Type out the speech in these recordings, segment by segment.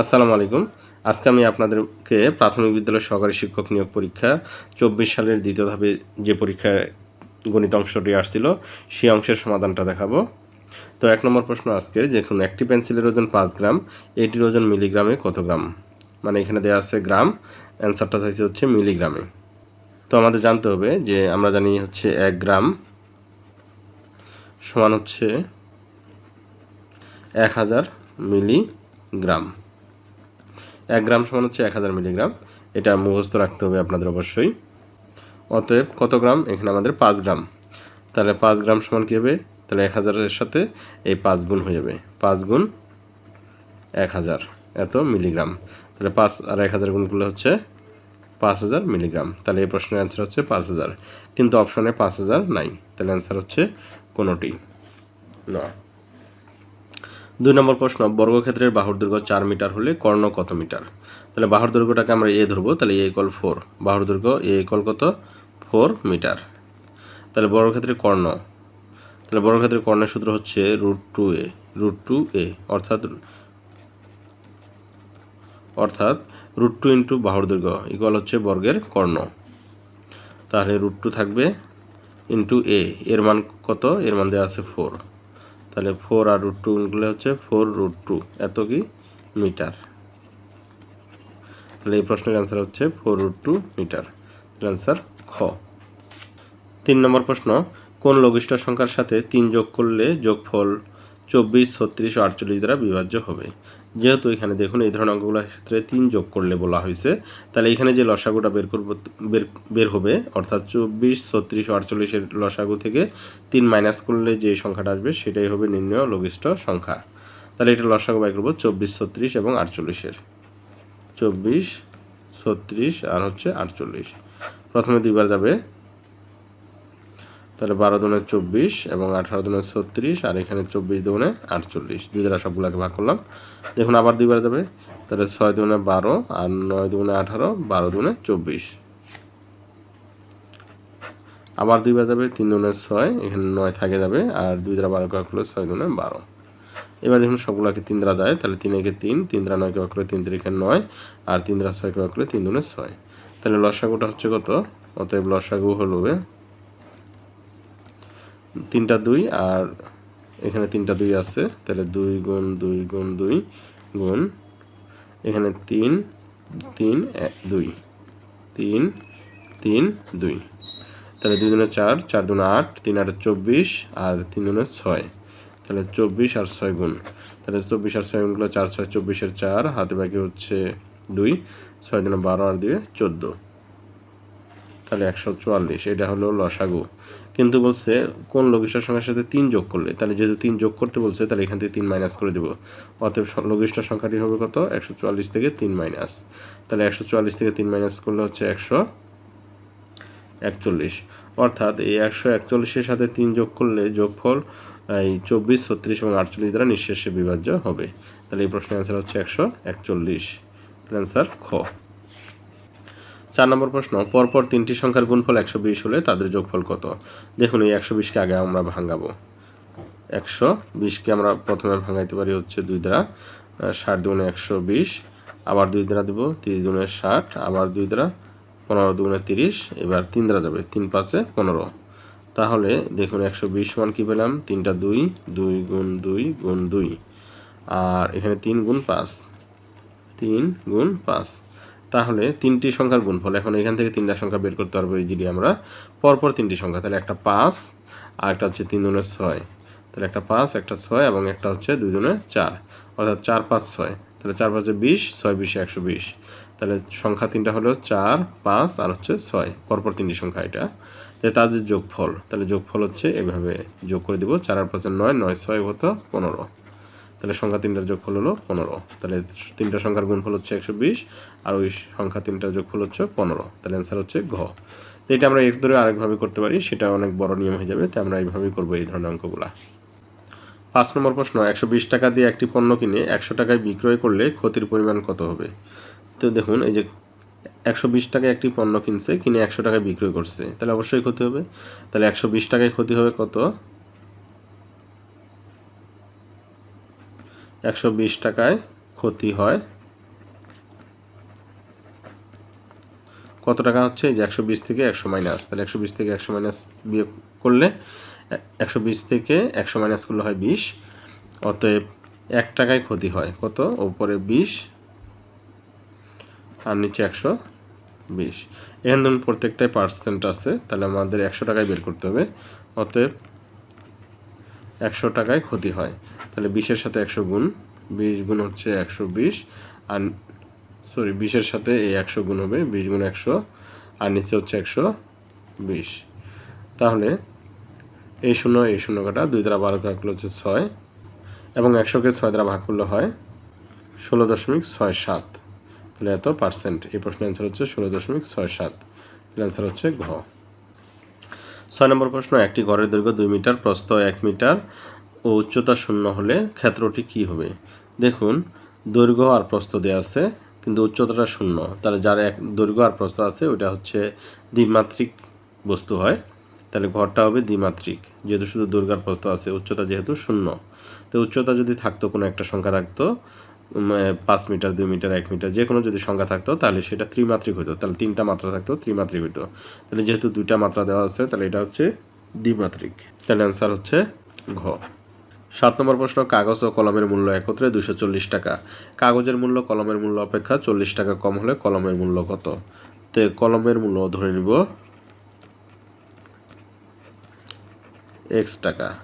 আসসালামু আলাইকুম। আজকে আমি আপনাদেরকে প্রাথমিক বিদ্যালয় সহকারী শিক্ষক নিয়োগ পরীক্ষা, চব্বিশ সালের দ্বিতীয় ধাপে যে পরীক্ষায় গণিত অংশটি আসছিল, সেই অংশের সমাধানটা দেখাবো। তো এক নম্বর প্রশ্ন আজকে, দেখুন, একটি পেন্সিলের ওজন পাঁচ গ্রাম, এটির ওজন মিলিগ্রামে কত গ্রাম? মানে এখানে দেওয়া আছে গ্রাম, অ্যান্সারটা চাইছে হচ্ছে মিলিগ্রামে। তো আমাদের জানতে হবে যে, আমরা জানি হচ্ছে এক গ্রাম সমান হচ্ছে এক হাজার মিলিগ্রাম। এক গ্রাম সমান হচ্ছে এক হাজার মিলিগ্রাম। এটা মুখস্থ রাখতে হবে আপনাদের অবশ্যই। অতএব কত গ্রাম? এখানে আমাদের পাঁচ গ্রাম। তাহলে পাঁচ গ্রাম সমান কী হবে? তাহলে এক হাজারের সাথে এই পাঁচ গুণ হয়ে যাবে। পাঁচ গুণ এক হাজার। এত মিলিগ্রাম। তাহলে পাঁচ আর এক হাজার গুণ করলে হচ্ছে পাঁচ হাজার মিলিগ্রাম। তাহলে এই প্রশ্নের অ্যান্সার হচ্ছে পাঁচ হাজার। কিন্তু অপশনে পাঁচ হাজার নাই। তাহলে অ্যান্সার হচ্ছে কোনোটি। নয় দুই নম্বর প্রশ্ন, বর্গক্ষেত্রের বাহুর দৈর্ঘ্য চার মিটার হলে কর্ণ কত মিটার? তাহলে বাহুর দৈর্ঘ্যটাকে আমরা এ ধরবো, তাহলে এ ইকল ফোর বাহুর দৈর্ঘ্য এ ইকল কত? Four metre. তাহলে বর্গক্ষেত্রের কর্ণ। তাহলে বর্গক্ষেত্রের কর্ণের সূত্র হচ্ছে root two A root two A অর্থাৎ অর্থাৎ রুট টু ইন্টু বাহুর দৈর্ঘ্য ইকুয়াল হচ্ছে বর্গের কর্ণ। তাহলে রুট টু থাকবে ইন্টু এ এর মান কত? এর মান দেওয়া আছে ফোর তাহলে ফোর আর রুট টু গুলো হচ্ছে ফোর রুট টু এত কি মিটার তাহলে এই প্রশ্নের অ্যান্সার হচ্ছে four root two metre answer খ। তিন নম্বর প্রশ্ন, কোন লঘিষ্ঠ সংখ্যার সাথে তিন যোগ করলে যোগফল চব্বিশ, ছত্রিশ ও আটচল্লিশ দ্বারা বিভাজ্য হবে? যেহেতু এখানে দেখুন এই ধরনের অঙ্কগুলোর ক্ষেত্রে তিন যোগ করলে বলা হয়েছে, তাহলে এখানে যে লসাগুটা বের করব, বের বের হবে, অর্থাৎ চব্বিশ, ছত্রিশ, আটচল্লিশের লসাগু থেকে তিন মাইনাস করলে যে সংখ্যাটা আসবে সেটাই হবে নির্ণয় লঘিষ্ঠ সংখ্যা। তাহলে এটা লসাগু বাই করব চব্বিশ, ছত্রিশ এবং আটচল্লিশের। চব্বিশ, ছত্রিশ আর হচ্ছে আটচল্লিশ। প্রথমে দুইবার যাবে। তাহলে বারো দুনে চব্বিশ এবং আঠারো দুনে ছত্রিশ, আর এখানে চব্বিশ দুনে আটচল্লিশ। দুই দ্বারা সবগুলোকে ভাগ করলাম। দেখুন আবার দুইবার যাবে। তাহলে ছয় দুনে বারো আর নয় দুনে আঠারো, বারো দুনে চব্বিশ। আবার দুইবার যাবে, তিন দুনে ছয়, এখানে নয় থাকে যাবে, আর দুই দ্বারা বারো করলে ছয় দুনে বারো। এবার দেখুন সবগুলোকে তিন দ্বারা যায়, তাহলে তিন একে তিন তিন দ্বারা নয় করলে তিন তিরিখে নয়, আর তিন দ্বারা ছয় ভাগ করলে তিন দুনে ছয়। তাহলে লসাগুটা হচ্ছে কত? অতএব লসাগু হলো তিনটা দুই আর এখানে তিনটা দুই আছে, তাহলে দুই গুণ দুই গুণ দুই গুণ এখানে তিন তিন দুই। তিন তিন, দুই। তাহলে দুই দুনে চার চার দুনে আট, তিন আট চব্বিশ আর তিন দুনে ছয়। তাহলে চব্বিশ আর ছয় গুণ। তাহলে চব্বিশ আর ছয় গুণগুলো চার, ছয়, চব্বিশের চার, হাতে বাকি হচ্ছে দুই, ছয় দিনে বারো আর দিয়ে চোদ্দ। তাহলে একশো চুয়াল্লিশ, এটা হলো লসাগু। কিন্তু বলছে, কোন লঘিষ্ঠ সংখ্যার সাথে তিন যোগ করলে? তাহলে যেহেতু তিন যোগ করতে বলছে, তাহলে এখান থেকে তিন মাইনাস করে দেবো। অতএব লঘিষ্ঠ সংখ্যাটি হবে কত? একশো চুয়াল্লিশ থেকে তিন মাইনাস তাহলে একশো চুয়াল্লিশ থেকে তিন মাইনাস করলে হচ্ছে একশো একচল্লিশ। অর্থাৎ এই একশো একচল্লিশের সাথে তিন যোগ করলে যোগফল, এই চব্বিশ, ছত্রিশ এবং আটচল্লিশ দ্বারা নিঃশেষে বিভাজ্য হবে। তাহলে এই প্রশ্নের অ্যান্সার হচ্ছে একশো একচল্লিশ। অ্যান্সার খ। চার নম্বর প্রশ্ন, পরপর তিনটি সংখ্যার গুণফল একশো বিশ হলে তাদের যোগফল কত? দেখুন, এই একশো বিশকে আগে আমরা ভাঙাবো। একশো বিশকে আমরা প্রথমে ভাঙাইতে পারি হচ্ছে দুই দ্বারা ষাট দুগুণে একশো বিশ, আবার দুই দ্বারা দেবো তিরিশ দুগুণে ষাট, আবার দুই দ্বারা পনেরো দুগুণে তিরিশ, এবার তিন দ্বারা যাবে, তিন পাঁচে পনেরো। তাহলে দেখুন, একশো বিশ মান কী পেলাম? তিনটা দুই দুই গুণ দুই গুণ দুই, আর এখানে তিন গুণ পাঁচ, তিন গুণ পাঁচ। তাহলে তিনটি সংখ্যার গুণফল। এখন এখান থেকে তিনটা সংখ্যা বের করতে পারব ইজিলি আমরা। পরপর তিনটি সংখ্যা। তাহলে একটা পাঁচ আর একটা হচ্ছে তিন দুনে ছয়। তাহলে একটা পাঁচ, একটা ছয় এবং একটা হচ্ছে দুই দুনে চার। অর্থাৎ চার, পাঁচ, ছয়। তাহলে চার পাঁচে বিশ, ছয় বিশে একশো বিশ। তাহলে সংখ্যা তিনটা হলো চার, পাঁচ আর হচ্ছে ছয়। পরপর তিনটি সংখ্যা এটা। তাহলে তাদের যোগফল, তাহলে যোগফল হচ্ছে এভাবে যোগ করে দিব। চার আর পাঁচের নয় নয় ছয় হতো পনেরো। তাহলে সংখ্যা তিনটার যোগফল হলো পনেরো। তাহলে তিনটা সংখ্যার গুণফল হচ্ছে একশো বিশ, আর ওই সংখ্যা তিনটার যোগফল হচ্ছে পনেরো। তাহলে অ্যান্সার হচ্ছে ঘ। তো এটা আমরা এক্স ধরে আরেকভাবে করতে পারি, সেটা অনেক বড় নিয়ম হয়ে যাবে, তো আমরা এইভাবেই করব এই ধরনের অঙ্কগুলা। পাঁচ নম্বর প্রশ্ন, একশো বিশ টাকা দিয়ে একটি পণ্য কিনে একশো টাকায় বিক্রয় করলে ক্ষতির পরিমাণ কত হবে? তো দেখুন, এই যে একশো বিশ টাকায় একটি পণ্য কিনছে, কিনে একশো টাকায় বিক্রয় করছে, তাহলে অবশ্যই ক্ষতি হবে। তাহলে একশো বিশ টাকায় ক্ষতি হবে কত? একশো বিশ টাকায় ক্ষতি হয়। কত টাকা হচ্ছে? যে একশো বিশ থেকে একশো মাইনাস। তাহলে একশো বিশ থেকে একশো মাইনাস বিয়োগ করলে একশো বিশ থেকে একশো মাইনাস করলে হয় বিশ। অতএব এক টাকায় ক্ষতি হয়। কত? উপরে বিশ আর নিচে একশো বিশ। এখানে ধরুন প্রত্যেকটাই পার্সেন্ট আছে। তাহলে আমাদের একশো টাকায় বের করতে হবে। অতএব একশো টাকায় ক্ষতি হয়। তাহলে বিশের সাথে একশো গুণ, বিশ গুণ হচ্ছে একশো বিশ, আর সরি বিশের সাথে এই একশো গুণ হবে, বিশ গুণ একশো, আর নিচে হচ্ছে একশো বিশ। তাহলে এই শূন্য এই শূন্য কাটা দুই দ্বারা বারো ভাগ করলে হচ্ছে ছয়, এবং একশোকে ছয় দ্বারা ভাগ করলে হয় ষোলো দশমিক ছয় সাত। তাহলে এত পার্সেন্ট এই প্রশ্নের অ্যান্সার হচ্ছে ষোলো দশমিক ছয় সাত। তাহলে অ্যান্সার হচ্ছে ঘ। ছয় নম্বর প্রশ্ন, একটি ঘরের দৈর্ঘ্য দুই মিটার, প্রস্থ এক মিটার ও উচ্চতা শূন্য হলে ক্ষেত্রটি কি হবে? দেখুন, দৈর্ঘ্য আর প্রস্থ দেওয়া আছে, কিন্তু উচ্চতাটা শূন্য। তাহলে যার এক দৈর্ঘ্য আর প্রস্থ আছে ওটা হচ্ছে দ্বিমাত্রিক বস্তু হয়। তাহলে ঘরটা হবে দ্বিমাত্রিক। যেহেতু শুধু দৈর্ঘ্য আর প্রস্থ আছে, উচ্চতা যেহেতু শূন্য। তো উচ্চতা যদি থাকতো কোনো একটা সংখ্যা থাকতো পাঁচ মিটার, দুই মিটার, এক মিটার, যে কোনো যদি সংখ্যা থাকতো, তাহলে সেটা ত্রিমাত্রিক হতো তাহলে তিনটা মাত্রা থাকতো, ত্রিমাত্রিক হতো তাহলে যেহেতু দুইটা মাত্রা দেওয়া আছে, তাহলে এটা হচ্ছে দ্বিমাত্রিক। তাহলে অ্যান্সার হচ্ছে ঘ। সাত নম্বর প্রশ্ন, কাগজ ও কলমের মূল্য একত্রে দুশো চল্লিশ টাকা। কাগজের মূল্য, কলমের মূল্য অপেক্ষা চল্লিশ টাকা কম হলে কলমের মূল্য কত? তো কলমের মূল্য ধরে নিব। এক্স টাকা।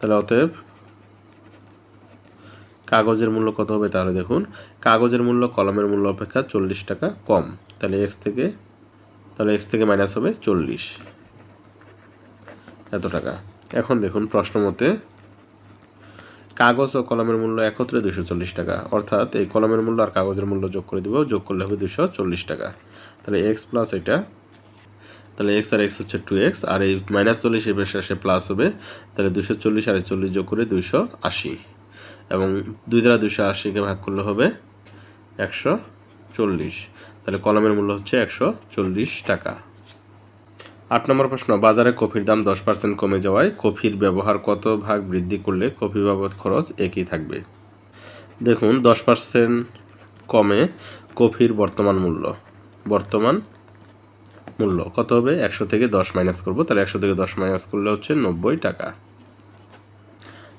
তাহলে অতএব কাগজের মূল্য কত হবে তাহলে দেখুন, কাগজের মূল্য, কলমের মূল্য অপেক্ষা চল্লিশ টাকা কম। তাহলে এক্স থেকে, তাহলে এক্স থেকে মাইনাস হবে চল্লিশ। এত টাকা। এখন দেখুন প্রশ্ন মতে কাগজ ও কলমের মূল্য একত্রে দুশো চল্লিশ টাকা। অর্থাৎ এই কলমের মূল্য আর কাগজের মূল্য যোগ করে দেবো, যোগ করলে হবে দুশো চল্লিশ টাকা। তাহলে এক্স প্লাস এটা, তাহলে এক্স আর এক্স হচ্ছে টু এক্স আর এই মাইনাস চল্লিশ এর শেষে প্লাস হবে, তাহলে দুশো চল্লিশ আর চল্লিশ যোগ করে দুইশো আশি। এবং দুই দ্বারা দুশো আশিকে ভাগ করলে হবে একশো চল্লিশ। তাহলে কলমের মূল্য হচ্ছে একশো চল্লিশ টাকা। আট নম্বর প্রশ্ন, বাজারে কফির দাম দশ পার্সেন্ট কমে যাওয়ায় কফির ব্যবহার কত ভাগ বৃদ্ধি করলে কফি বাবদ খরচ একই থাকবে? দেখুন, দশ পার্সেন্ট কমে কফির বর্তমান মূল্য। বর্তমান মূল্য কত হবে? একশো থেকে দশ মাইনাস করব, তাহলে একশো থেকে দশ মাইনাস করলে হচ্ছে নব্বই টাকা।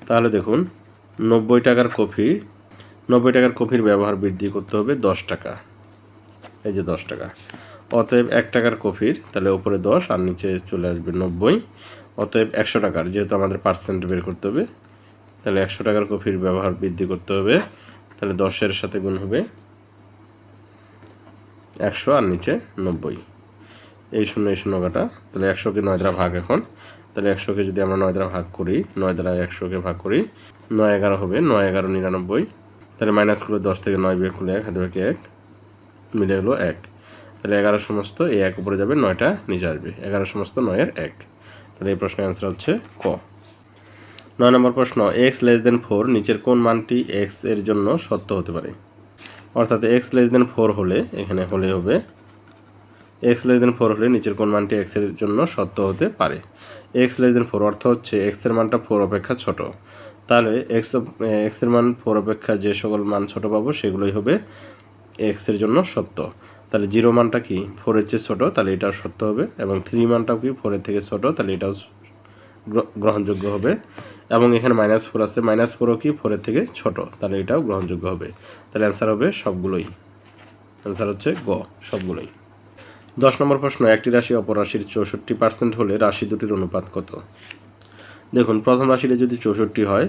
তাহলে দেখুন, নব্বই টাকার কফি, নব্বই টাকার কফির ব্যবহার বৃদ্ধি করতে হবে দশ টাকা। এই যে দশ টাকা। অতএব এক টাকার কফির, তাহলে উপরে দশ আর নিচে চলে আসবে নব্বই। অতএব একশো টাকার, যেহেতু আমাদের পার্সেন্ট বের করতে হবে, তাহলে একশো টাকার কফির ব্যবহার বৃদ্ধি করতে হবে। তাহলে দশের সাথে গুণ হবে একশো আর নিচে নব্বই। এই শূন্য এই শূন্য কাটা, তাহলে একশোকে নয় দ্বারা ভাগ এখন। তাহলে একশোকে যদি আমরা নয় দ্বারা ভাগ করি, নয় দ্বারা একশোকে ভাগ করি, নয় এগারো হবে, নয় এগারো নিরানব্বই। তাহলে মাইনাস করে দশ থেকে নয় বিয়োগ করলে এক, হাতে এক, মিলে গেলো এক। তাহলে এগারো সমস্ত এই এক উপরে যাবে, নয়টা নিচে আসবে। এগারো সমস্ত নয়ের এক। তাহলে এই প্রশ্নের অ্যান্সার হচ্ছে ক। নয় নম্বর প্রশ্ন এক্স লেস দেন ফোর নিচের কোন মানটি এক্সের জন্য সত্য হতে পারে? অর্থাৎ এক্স লেস দেন ফোর হলে, এখানে হলে হবে এক্স লেস দেন ফোর হলে নিচের কোন মানটি এক্সের জন্য সত্য হতে পারে? এক্স লেস দেন ফোর অর্থ হচ্ছে এক্সের মানটা ফোর অপেক্ষা ছোট। তাহলে এক্স এক্সের মান ফোর অপেক্ষা যে সকল মান ছোট পাবো, সেগুলোই হবে এক্সের জন্য সত্য। তাহলে জিরো মানটা কি? ফোরের চেয়ে ছোটো, তাহলে এটাও সত্য হবে। এবং থ্রি মানটাও কি? ফোরের থেকে ছোটো, তাহলে এটাও গ্রহণযোগ্য হবে। এবং এখানে মাইনাস ফোর আছে মাইনাস ফোরও কি? ফোরের থেকে ছোট, তাহলে এটাও গ্রহণযোগ্য হবে। তাহলে অ্যান্সার হবে সবগুলোই। অ্যান্সার হচ্ছে গ, সবগুলোই। দশ নম্বর প্রশ্ন, একটি রাশি অপর রাশির চৌষট্টি পার্সেন্ট হলে রাশি দুটির অনুপাত কত? দেখুন, প্রথম রাশিটি যদি চৌষট্টি হয়,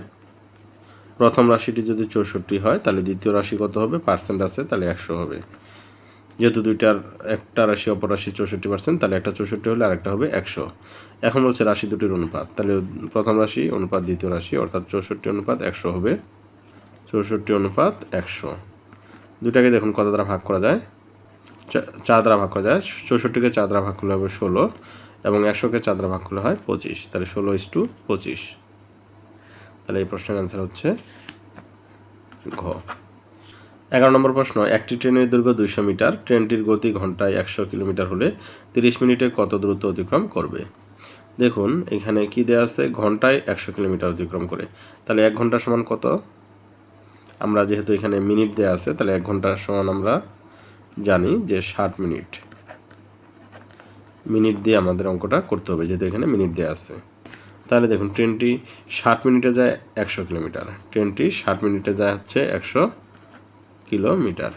প্রথম রাশিটি যদি চৌষট্টি হয়, তাহলে দ্বিতীয় রাশি কত হবে? পার্সেন্ট আছে, তাহলে একশো হবে। যেহেতু দুইটার, একটা রাশি অপর রাশি চৌষট্টি পার্সেন্ট তাহলে একটা চৌষট্টি হলে আরেকটা হবে একশো। এখন হচ্ছে রাশি দুটির অনুপাত, তাহলে প্রথম রাশি অনুপাত, দ্বিতীয় রাশি, অর্থাৎ চৌষট্টি অনুপাত একশো হবে। চৌষট্টি অনুপাত একশো। দুটাকে দেখুন কত দ্বারা ভাগ করা যায়? চার দ্বারা ভাগ করা যায়। চৌষট্টিকে চার দ্বারা ভাগ করলে হবে ষোলো এবং একশোকে চার দ্বারা ভাগ করলে হয় পঁচিশ। তাহলে ষোলো ইস টু পঁচিশ। তাহলে এই প্রশ্নের অ্যান্সার হচ্ছে ঘ। এগারো নম্বর প্রশ্ন, একটি ট্রেনের দৈর্ঘ্য দুইশো মিটার, ট্রেনটির গতি ঘন্টায় একশো কিলোমিটার হলে তিরিশ মিনিটে কত দ্রুত অতিক্রম করবে? দেখুন, এখানে কি দেওয়া আছে? ঘন্টায় একশো কিলোমিটার অতিক্রম করে। তাহলে এক ঘণ্টা সমান কত? আমরা যেহেতু এখানে মিনিট দেওয়া আছে, তাহলে এক ঘণ্টা সমান আমরা জানি যে ষাট মিনিট। মিনিট দিয়ে আমাদের অঙ্কটা করতে হবে, যেহেতু এখানে মিনিট দেওয়া আছে। তাহলে দেখুন, ট্রেনটি ষাট মিনিটে যায় একশো কিলোমিটার, ট্রেনটি ষাট মিনিটে যায় হচ্ছে একশো কিলোমিটার।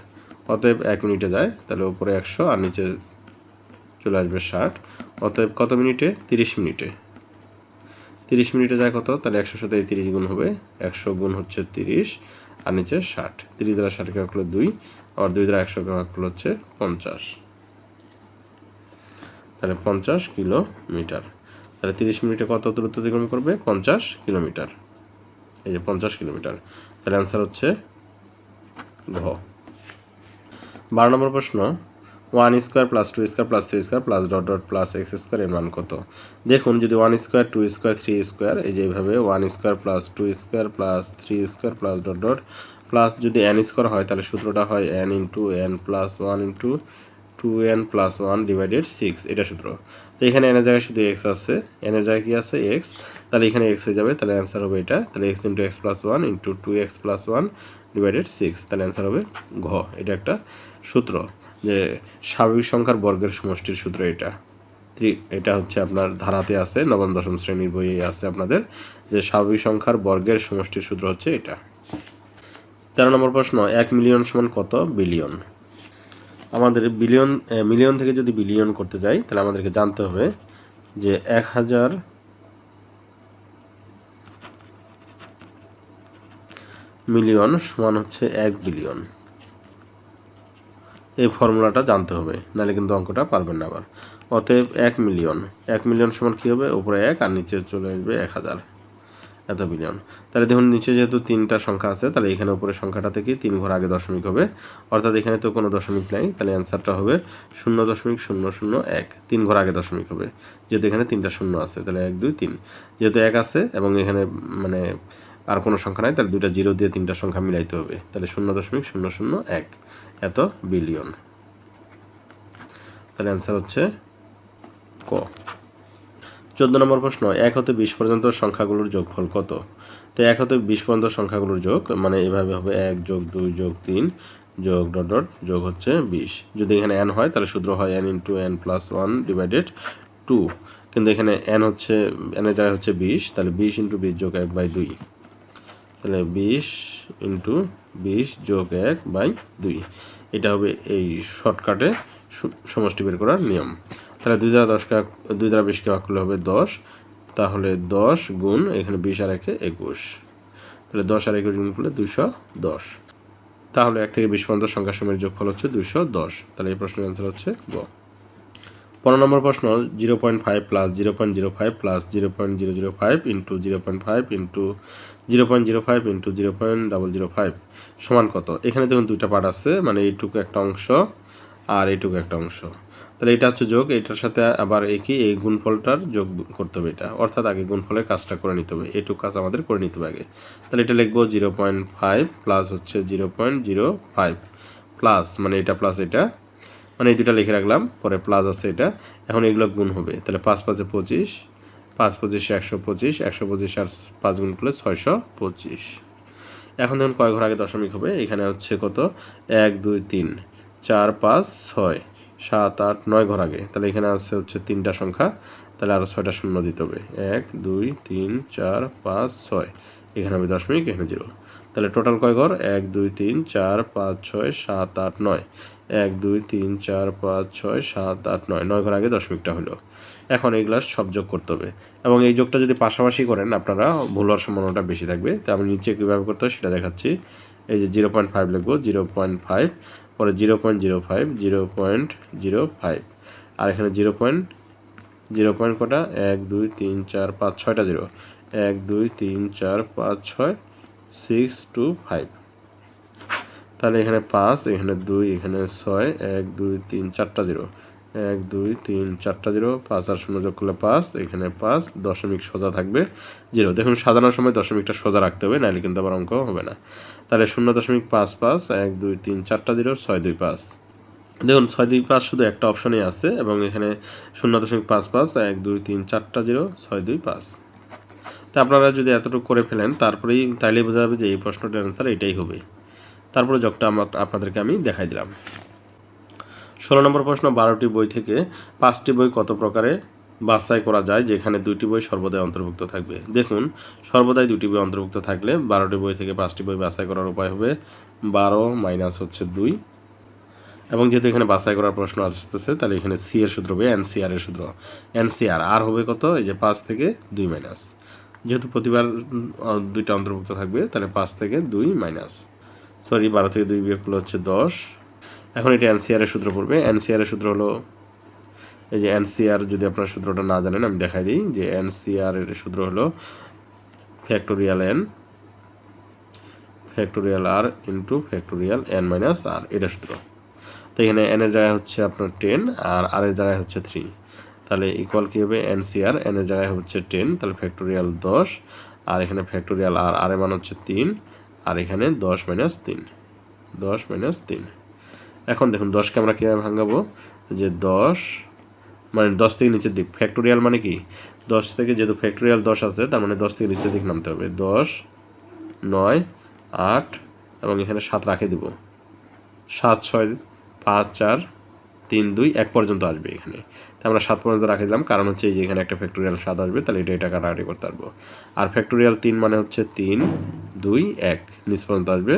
অতএব এক মিনিটে যায়, তাহলে উপরে একশো আর নিচে চলে আসবে ষাট। অতএব কত মিনিটে? তিরিশ মিনিটে। তিরিশ মিনিটে যায় কত? তাহলে একশো সাথে তিরিশ গুণ হবে, একশো গুণ হচ্ছে তিরিশ আর নিচে ষাট। তিরিশ দ্বারা ষাটকে ভাগ করলে দুই, আর দুই দ্বারা একশোকে ভাগ করলে হচ্ছে পঞ্চাশ। তাহলে পঞ্চাশ কিলোমিটার। তাহলে তিরিশ মিনিটে কত দূরত্ব অতিক্রম করবে? পঞ্চাশ কিলোমিটার। এই যে পঞ্চাশ কিলোমিটার। তাহলে অ্যান্সার হচ্ছে ঘ বারো নম্বর প্রশ্ন one square plus two square plus three square plus dot dot plus x square এর মান কত? দেখুন, যদি one square two square three square এই যে one square plus two square plus three square plus dot dot plus যদি n square হয়, তাহলে সূত্রটা হয় n into n plus one into two n plus one divided six এটা সূত্র। তো এখানে এনের জায়গায় শুধু এক্স আছে এনের জায়গায় কি আছে? এক্স তাহলে এখানে এক্স হয়ে যাবে, তাহলে অ্যান্সার হবে এটা। তাহলে x into x plus one into two x plus one divided six তাহলে অ্যান্সার হবে ঘ। এটা একটা সূত্র যে স্বাভাবিক সংখ্যার বর্গের সমষ্টির সূত্র এটা। ত্রি, এটা হচ্ছে আপনার ধারাতে আছে, নবম, দশম শ্রেণির বইয়ে আছে আপনাদের যে স্বাভাবিক সংখ্যার বর্গের সমষ্টির সূত্র হচ্ছে এটা। তেরো নম্বর প্রশ্ন, এক মিলিয়ন সমান কত? বিলিয়ন। আমাদের বিলিয়ন মিলিয়ন থেকে যদি বিলিয়ন করতে যাই, তাহলে আমাদেরকে জানতে হবে যে এক হাজার মিলিয়ন সমান হচ্ছে এক বিলিয়ন। এই ফর্মুলাটা জানতে হবে, নাহলে কিন্তু অঙ্কটা পারবেন না আবার। অতএব এক মিলিয়ন। এক মিলিয়ন সমান কী হবে? উপরে এক আর নিচে চলে আসবে এক হাজার। এত বিলিয়ন। তাহলে দেখুন, নিচে যেহেতু তিনটা সংখ্যা আছে, তাহলে এখানে উপরে সংখ্যাটা থেকে তিন ঘর আগে দশমিক হবে। অর্থাৎ এখানে তো কোনো দশমিক নাই, তাহলে অ্যান্সারটা হবে শূন্য দশমিক শূন্য শূন্য এক। তিন ঘর আগে দশমিক হবে। যেহেতু এখানে তিনটা শূন্য আছে, তাহলে এক, দুই, তিন। যেহেতু এক আছে এবং এখানে মানে আর কোনো সংখ্যা নাই, তাহলে দুইটা জিরো দিয়ে তিনটা সংখ্যা মিলাইতে হবে। তাহলে শূন্য দশমিক শূন্য শূন্য এক। এত বিলিয়ন। তাহলে অ্যান্সার হচ্ছে ক। চোদ্দ নম্বর প্রশ্ন, এক হতে বিশ পর্যন্ত সংখ্যাগুলোর যোগফল কত? তো এক হতে বিশ পর্যন্ত সংখ্যাগুলোর যোগ মানে এভাবে হবে এক যোগ দুই যোগ তিন যোগ ডট ডট, যোগ হচ্ছে বিশ। যদি এখানে এন হয়, তাহলে সূত্র হয় n into n plus one divided two কিন্তু এখানে এন হচ্ছে এনের জায়গায় হচ্ছে বিশ, তাহলে বিশ ইন্টু বিশ যোগ এক বাই দুই। তাহলে বিশ ইন্টু বিশ যোগ এক বাই দুই। এটা হবে এই শর্টকাটে সমষ্টি বের করার নিয়ম। তাহলে দুই দ্বারা দশকে দুই দ্বারা বিশকে ভাগ করলে হবে দশ। তাহলে দশ গুণ এখানে বিশ আর একে একুশ। তাহলে দশ আর একুশ গুণ করলে দুইশো দশ। তাহলে এক থেকে বিশ পর্যন্ত সংখ্যা সময়ের যোগফল হচ্ছে দুইশো দশ। তাহলে এই প্রশ্নের অ্যান্সার হচ্ছে গ। পনেরো নম্বর প্রশ্ন zero point five plus zero point zero five plus zero point zero zero five into zero point five into zero point zero five into zero point double zero five সমান কত? এখানে দেখুন দুইটা পার্ট আছে মানে এইটুকু একটা অংশ আর এইটুকু একটা অংশ। তাহলে এটা হচ্ছে যোগ, এটার সাথে আবার একই এই গুণফলটার যোগ করতে হবে এটা। অর্থাৎ আগে গুণফলের কাজটা করে নিতে হবে, এইটুকু কাজ আমাদের করে নিতে হবে আগে। তাহলে এটা লিখব জিরো পয়েন্ট ফাইভ প্লাস হচ্ছে zero point zero five plus মানে এটা প্লাস এটা মানে এই দুটা লিখে রাখলাম, পরে প্লাস আছে এটা। এখন এগুলো গুণ হবে। তাহলে পাঁচ পাঁচে পঁচিশ, পাঁচ পঁচিশে একশো পঁচিশ একশো পঁচিশ আর পাঁচ গুণ করলে ছয়শো পঁচিশ। এখন দেখুন কয় ঘর আগে দশমিক হবে? এখানে হচ্ছে কত? এক, দুই, তিন, চার, পাঁচ, ছয়, সাত, আট, নয় ঘর আগে। তাহলে এখানে আছে হচ্ছে তিনটা সংখ্যা। তাহলে আরও ছয়টা শূন্য দিতে হবে। এক, দুই, তিন, চার, পাঁচ, ছয়। এখানে হবে দশমিক, এখানে জিরো। তাহলে টোটাল কয় ঘর? এক, দুই, তিন, চার, পাঁচ, ছয়, সাত, আট, নয়। এক, দুই, তিন, চার, পাঁচ, ছয়, সাত, আট, নয়। নয় ঘর আগে দশমিকটা হলো। এখন এই গ্লাস সব যোগ করতে হবে। এবং এই যোগটা যদি পাশাপাশি করেন, আপনারা ভুল হওয়ার সম্ভাবনাটা বেশি থাকবে। তো আমি নিচে কীভাবে করতে হয় সেটা দেখাচ্ছি। এই যে জিরো পয়েন্ট ফাইভ লিখব, জিরো পয়েন্ট ফাইভ, পরে zero point zero five, zero point zero five. আর এখানে জিরো পয়েন্ট জিরো পয়েন্ট কটা? এক, দুই, তিন, চার, পাঁচ, ছয়টা জিরো। এক, দুই, তিন, চার, পাঁচ, ছয়, সিক্স, টু, ফাইভ। তাহলে এখানে পাঁচ, এখানে দুই, এখানে ছয়, এক, দুই, তিন, চারটা জিরো। এক, দুই, তিন, চারটা জিরো, পাঁচ আর শূন্য যোগ করলে পাঁচ, এখানে পাঁচ, দশমিক সোজা থাকবে জিরো। দেখুন, সাজানোর সময় দশমিকটা সোজা রাখতে হবে নাহলে কিন্তু আবার অঙ্ক হবে না। তাহলে শূন্য দশমিক পাঁচ পাঁচ, এক, দুই, তিন, চারটা জিরো, ছয়, দুই, পাঁচ। দেখুন, ছয়, দুই, পাঁচ শুধু একটা অপশনই আছে এবং এখানে শূন্য দশমিক পাঁচ পাঁচ, এক, দুই, তিন, চারটা জিরো, ছয়, দুই, পাঁচ। তা আপনারা যদি এতটুকু করে ফেলেন, তারপরেই তাইলে বোঝা যাবে যে এই প্রশ্নটার অ্যান্সার এটাই হবে। তারপরে আমার আপনাদেরকে আমি দেখাই দিলাম। ষোলো নম্বর প্রশ্ন, বারোটি বই থেকে পাঁচটি বই কত প্রকারে বাছাই করা যায়, যেখানে দুইটি বই সর্বদাই অন্তর্ভুক্ত থাকবে? দেখুন, সর্বদাই দুটি বই অন্তর্ভুক্ত থাকলে বারোটি বই থেকে পাঁচটি বই বাছাই করার উপায় হবে বারো মাইনাস হচ্ছে দুই। এবং যেহেতু এখানে বাছাই করার প্রশ্ন আসতেছে, তাহলে এখানে সি এর সূত্র হবে এন এনসিআর এর সূত্র। এনসিআর আর হবে কত? এই যে পাঁচ থেকে দুই মাইনাস। যেহেতু প্রতিবার দুইটা অন্তর্ভুক্ত থাকবে, তাহলে পাঁচ থেকে দুই মাইনাস। সরি, বারো থেকে দুই বিয়োগ করলে হচ্ছে দশ। এখন এটা এনসিআর এর সূত্র পড়বে। এনসিআর এর সূত্র হলো, এই যে এনসিআর যদি আপনার সূত্রটা না জানেন, আমি দেখাই দিই যে এনসিআর এর সূত্র হলো factorial n factorial r into factorial n minus r এটা সূত্র। তো এখানে এন এর জায়গায় হচ্ছে আপনার টেন আর আর এর জায়গায় হচ্ছে থ্রি তাহলে ইকুয়াল কী হবে? এনসিআর এন এর জায়গায় হচ্ছে টেন তাহলে ফ্যাক্টোরিয়াল দশ, আর এখানে ফ্যাক্টোরিয়াল আর আর এর মান হচ্ছে তিন। আর এখানে দশ মাইনাস তিন। দশ মাইনাস তিন। এখন দেখুন, দশকে আমরা কীভাবে ভাঙাবো? যে দশ মানে দশ থেকে নিচের দিক। ফ্যাক্টোরিয়াল মানে কি? দশ থেকে যেহেতু ফ্যাক্টোরিয়াল দশ আছে, তার মানে দশ থেকে নিচের দিক নামতে হবে। দশ, নয়, আট, এবং এখানে সাত রাখে দিব। সাত, ছয়, পাঁচ, চার তিন, দুই, এক পর্যন্ত আসবে এখানে। তো আমরা সাত পর্যন্ত রাখে দিলাম, কারণ হচ্ছে এই যে এখানে একটা ফ্যাক্টোরিয়াল সাত আসবে, তাহলে এটা এটা কাটাকাটি করতে পারব। আর ফ্যাক্টোরিয়াল তিন মানে হচ্ছে তিন, দুই, এক, নিচ পর্যন্ত আসবে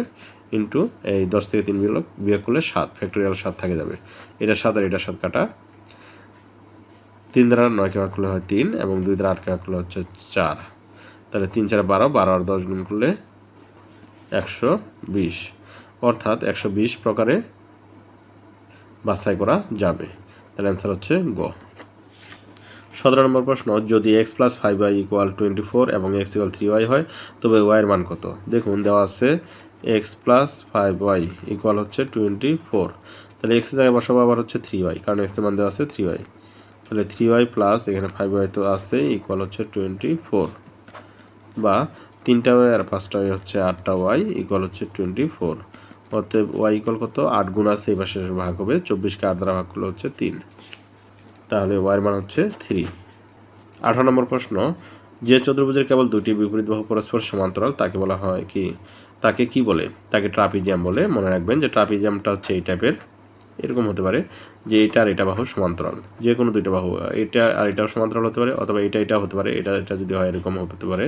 ইন্টু এই দশ থেকে তিন বিয়োগ বিয়োগ করলে সাত ফ্যাক্টোরিয়াল সাত থাকে যাবে। এটা সাত আর এটা সাত কাটা। তিন দ্বারা নয়কে ভাগ করলে হয় তিন এবং দুই দ্বারা আটকে ভাগ করলে হচ্ছে চার। তাহলে তিন চার বারো বারো আর দশ গুণ করলে একশো বিশ। অর্থাৎ একশো বিশ প্রকারে বাছাই করা যাবে। তাহলে অ্যান্সার হচ্ছে গ। সতেরো নম্বর প্রশ্ন, যদি x plus five y equal twenty four এবং এক্স ইকুয়াল থ্রি ওয়াই হয়, তবে ওয়াইয়ের মান কত? দেখুন, দেওয়া আছে x plus five y equal হচ্ছে টোয়েন্টি ফোর তাহলে এক্সের জায়গায় বসাবো আবার হচ্ছে থ্রি ওয়াই কারণ এক্সের মান দেওয়া আছে থ্রি ওয়াই তাহলে থ্রি ওয়াই প্লাস এখানে ফাইভ ওয়াই তো আছে ইকুয়াল হচ্ছে টোয়েন্টি ফোর বা তিনটা ওয়াই আর পাঁচটা ওয়াই হচ্ছে আটটা ওয়াই ইকুয়াল হচ্ছে টোয়েন্টি ফোর অতএব ওয়াই ইকল কত? আট গুণ আছে এই পাশে ভাগ হবে। চব্বিশকে আট দ্বারা ভাগ করলে হচ্ছে তিন। তাহলে ওয়াইয়ের মান হচ্ছে থ্রি। আঠারো নম্বর প্রশ্ন, যে চতুর্ভুজের কেবল দুটি বিপরীত বাহু পরস্পর সমান্তরাল, তাকে বলা হয় কি? তাকে কি বলে? তাকে ট্রাপিজিয়াম বলে। মনে রাখবেন যে ট্রাপিজিয়ামটা হচ্ছে এই টাইপের। এরকম হতে পারে যে এটা আর এটা বাহু সমান্তরাল। যে কোনো দুইটা বাহু, এটা আর এটাও সমান্তরাল হতে পারে, অথবা এটা এটা হতে পারে, এটা এটা যদি হয় এরকম হতে পারে।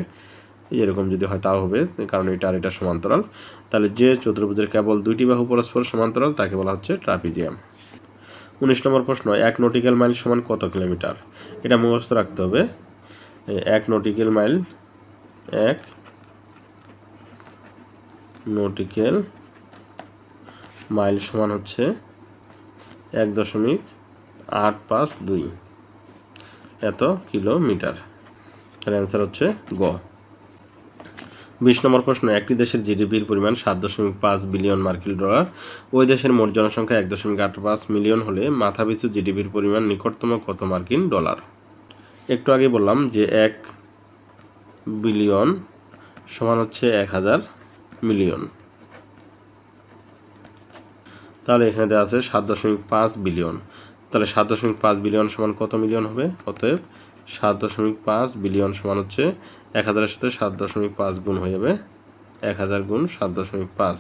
এরকম যদি হয় তাও হবে কারণ এটা আর এটা সমান্তরাল। তাহলে যে চতুর্ভুজের কেবল দুইটি বাহু পরস্পর সমান্তরাল, তাকে বলা হচ্ছে ট্রাপিজিয়াম। উনিশ নম্বর প্রশ্ন, এক নটিক্যাল মাইল সমান কত কিলোমিটার? এটা মুখস্থ রাখতে হবে। এক নটিক্যাল মাইল, এক নটিক্যাল মাইল সমান হচ্ছে এক দশমিক আট পাঁচ দুই। এত কিলোমিটার। তার অ্যান্সার হচ্ছে গ। বিশ নম্বর প্রশ্ন, একটি দেশের জিডিপির পরিমাণ সাত দশমিক পাঁচ বিলিয়ন মার্কিন ডলার। ওই দেশের মোট জনসংখ্যা এক দশমিক আট পাঁচ মিলিয়ন হলে মাথাপিছু জিডিপির পরিমাণ নিকটতম কত মার্কিন ডলার? একটু আগে বললাম যে এক বিলিয়ন সমান হচ্ছে এক হাজার মিলিয়ন। তাহলে এখানে দেওয়া আছে সাত দশমিক পাঁচ বিলিয়ন। তাহলে সাত দশমিক পাঁচ বিলিয়ন সমান কত মিলিয়ন হবে? অতএব সাত দশমিক পাঁচ বিলিয়ন সমান হচ্ছে এক হাজারের সাথে সাত দশমিক পাঁচ গুণ হয়ে যাবে এক হাজার গুণ সাত দশমিক পাঁচ।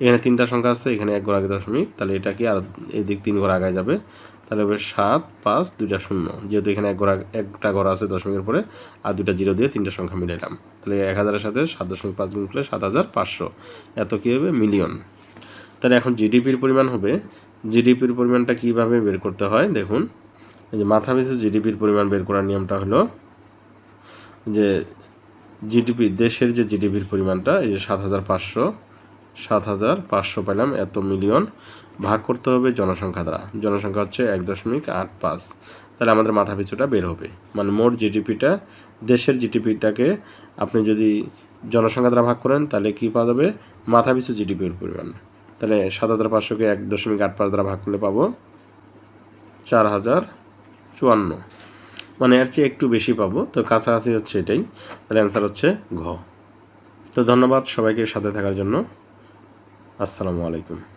এখানে তিনটা সংখ্যা আছে, এখানে এক ঘর আগে দশমিক, তাহলে এটা কি আর এই দিক তিন ঘর আগায় যাবে। তাহলে হবে সাত পাঁচ, দুইটা শূন্য। যেহেতু এখানে এক ঘর একটা ঘর আছে দশমিকের পরে, আর দুটা জিরো দিয়ে তিনটা সংখ্যা মিলাইলাম। তাহলে এক হাজারের সাথে সাত দশমিক পাঁচ গুণ করলে সাত হাজার পাঁচশো। এত কী হবে? মিলিয়ন। তাহলে এখন জিডিপির পরিমাণ হবে। জিডিপির পরিমাণটা কীভাবে বের করতে হয়? দেখুন। এই যে মাথা পিছু জিডিপির পরিমাণ বের করার নিয়মটা হলো যে জিডিপি, দেশের যে জিডিপির পরিমাণটা, এই যে সাত হাজার পাঁচশো, সাত হাজার পাঁচশো পেলাম, এত মিলিয়ন, ভাগ করতে হবে জনসংখ্যা দ্বারা। জনসংখ্যা হচ্ছে এক দশমিক আট পাঁচ। তাহলে আমাদের মাথা পিছুটা বের হবে। মানে মোট জিডিপিটা, দেশের জিডিপিটাকে আপনি যদি জনসংখ্যা দ্বারা ভাগ করেন, তাহলে কী পাওয়া যাবে? মাথা পিছু জিডিপির পরিমাণ। তাহলে সাত হাজার পাঁচশোকে এক দশমিক আট পাঁচ দ্বারা ভাগ করলে পাবো চার হাজার চুয়ান্ন। মানে এর চেয়ে একটু বেশি পাবো। তো কাছাকাছি হচ্ছে এটাই। তাহলে অ্যান্সার হচ্ছে ঘ। তো ধন্যবাদ সবাইকে সাথে থাকার জন্য। আসসালামু আলাইকুম।